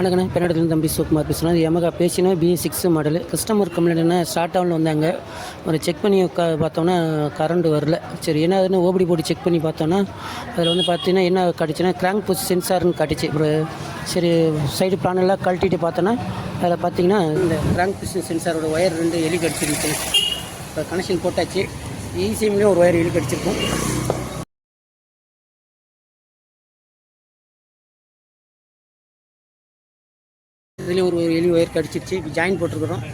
வணக்கண்ணே பெண்ணடத்துலேருந்து தம்பி சுகுமார் பேசுகிறேன் எமகா பேசினா பி சிக்ஸ் மாடல் கஸ்டமர் கம்ப்ளைண்ட்னா ஸ்டார்ட் டவுனில் வந்தாங்க. ஒரு செக் பண்ணி உட்கா பார்த்தோன்னா கரண்ட் வரல. சரி என்ன ஆகுதுன்னு ஓபடி போட்டு செக் பண்ணி பார்த்தோன்னா அதில் வந்து பார்த்தீங்கன்னா என்ன காட்டுச்சுன்னா கிராங்க் புஷ் சென்சார்னு காட்டுச்சு. ஒரு சரி சைடு பிளானெல்லாம் கழட்டிட்டு பார்த்தோன்னா அதில் பார்த்தீங்கன்னா இந்த கிராங்க் புஷ் சென்சாரோட ஒயர் ரெண்டு எலி கடிச்சிருச்சு இப்போ கனெக்ஷன் போட்டாச்சு. ஈசிஎம்லேயும் ஒரு ஒயர் எலி கடிச்சிருக்கும் இதுலேயும் ஒரு ஒரு எலி ஒயர் கடிச்சிருச்சு. இப்போ ஜாயின் போட்டிருக்கிறோம்.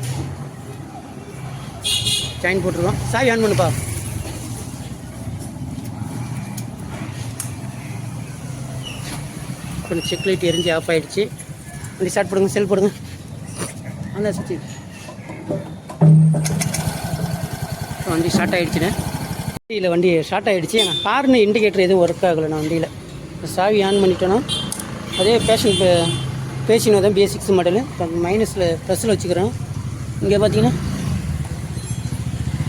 ஜாயின் போட்டிருக்கோம் சாவி ஆன் பண்ணுப்பா. கொஞ்சம் செக் லைட் எரிஞ்சு ஆஃப் ஆகிடுச்சு வண்டி ஸ்டார்ட் போடுங்க செல் போடுங்க. அந்த சுற்றி வண்டி ஸ்டார்ட் ஆகிடுச்சுண்ணே வண்டியில் வண்டி ஸ்டார்ட் ஆகிடுச்சு நான் ஹார்னு இண்டிகேட்டர் எதுவும் ஒர்க் ஆகலை நான் வண்டியில். சாவி ஆன் பண்ணிட்டேன்னா அதே பேஷன் பேசினோ தான் பேசிக்ஸ் மாடலு இப்போ மைனஸில் ப்ரெஸ்ஸில் வச்சுக்கிறோம். இங்கே பார்த்தீங்கன்னா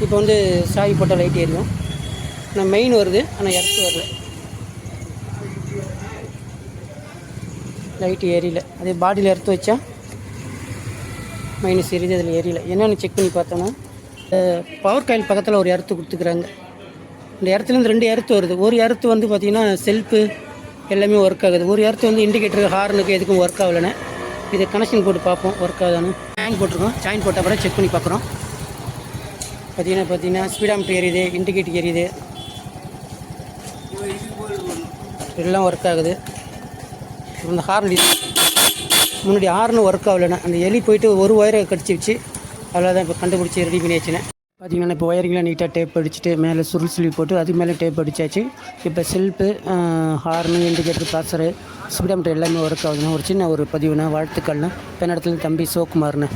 இப்போ வந்து சாவி போட்டால் லைட் எரியும் ஆனால் மெயின் வருது ஆனால் எர்த்து வரல. லைட்டு எரியல அதே பாடியில் எர்த்து வச்சா மைனஸ் எரியுது அதில் எரியல என்னென்னு செக் பண்ணி பார்த்தோன்னா பவர் காயில் பக்கத்தில் ஒரு எர்த்து கொடுத்துக்கிறாங்க. இந்த இடத்துலேருந்து ரெண்டு எர்த்து வருது. ஒரு எர்த்து வந்து பார்த்திங்கன்னா செல்ஃபு எல்லாமே ஒர்க் ஆகுது. ஒரு இடத்து வந்து இண்டிகேட்டர் ஹார்னுக்கு எதுக்கும் ஒர்க் ஆகலைன்னு. இது கனெக்ஷன் போட்டு பார்ப்போம் ஒர்க் ஆகுதான்னு. ஜாயின் போட்டிருக்கோம். ஜாயின் போட்ட அப்புறம் செக் பண்ணி பார்க்குறோம். பார்த்தீங்கன்னா பார்த்தீங்கன்னா ஸ்பீடாமீட்டர் எரியுது இண்டிகேட்டர் எரியுது எல்லாம் ஒர்க் ஆகுது. இந்த ஹார்ன் முன்னாடி ஹார்னு ஒர்க் ஆகலைண்ணே அந்த எலி போயிட்டு ஒரு ஒயரை கடிச்சிருச்சு அவ்வளோதான் இப்போ கண்டுபிடிச்சி ரெடி பண்ணியாச்சுண்ணே பார்த்தீங்கன்னா இப்போ ஒயரிங்லாம் நீட்டாக டேப் அடிச்சுட்டு மேலே சுருள் சுழி போட்டு அதுக்கு மேலே டேப் அடித்தாச்சு இப்போ செல்ஃபு ஹார்னு இண்டிகேட்டர் பாசரு ஸ்பீடாமீட்டர் எல்லாமே ஒர்க் ஆகுதுண்ணா. ஒரு சின்ன ஒரு பதிவுண்ணா. வாழ்த்துக்கள்ண்ணா. பெண்ண இடத்துல தம்பி சிவகுமார்ண்ணே